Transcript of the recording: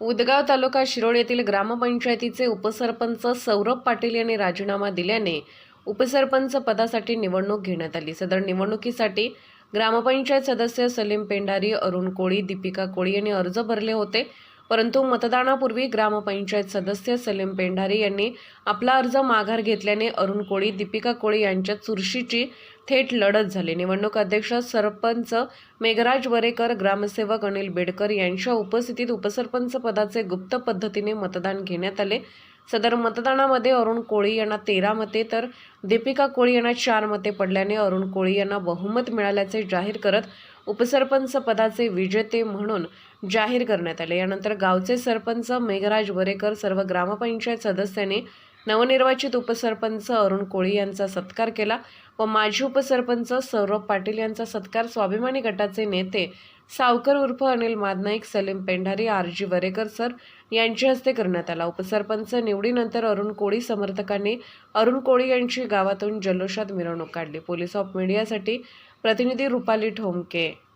उदगाव तालुका शिरोळ येथील ग्रामपंचायतीचे उपसरपंच सौरभ पाटील यांनी राजीनामा दिल्याने उपसरपंच पदासाठी निवडणूक घेण्यात आली. सदर निवडणुकीसाठी ग्रामपंचायत सदस्य सलीम पेंडारी अरुण कोळी दीपिका कोळी यांनी अर्ज भरले होते. परंतु मतदानापूर्वी ग्रामपंचायत सदस्य सलीम पेंढारी यांनी आपला अर्ज माघार घेतल्याने अरुण कोळी दीपिका कोळी यांच्यात चुरशीची थेट लढत झाली. निवडणूक अध्यक्ष सरपंच मेघराज वरेकर ग्रामसेवक अनिल बेडकर यांच्या उपस्थितीत उपसरपंच पदाचे गुप्त पद्धतीने मतदान घेण्यात आले. सदर मतदानामध्ये अरुण कोळी यांना तेरा मते तर दीपिका कोळी यांना चार मते पडल्याने अरुण कोळी यांना बहुमत मिळाल्याचे जाहीर करत उपसरपंच पदाचे विजेते म्हणून जाहीर करण्यात आले. यानंतर गावचे सरपंच मेघराज वरेकर सर्व ग्रामपंचायत सदस्यांनी नवनिर्वाचित उपसरपंच अरुण कोळी यांचा सत्कार केला व माजी उपसरपंच सौरभ पाटील यांचा सत्कार स्वाभिमानी गटाचे नेते सावकर उर्फ Anil Madnaik Salim Pendhari R G Varekar sir यांच्या हस्ते करण्यात आला. उपसरपंच निवडीनंतर अरुण कोळी समर्थकांनी अरुण कोळी यांची गावातून जल्लोषात मिरवणूक काढली. पोलीस ऑफ मीडियासाठी प्रतिनिधी रुपाली ठोमके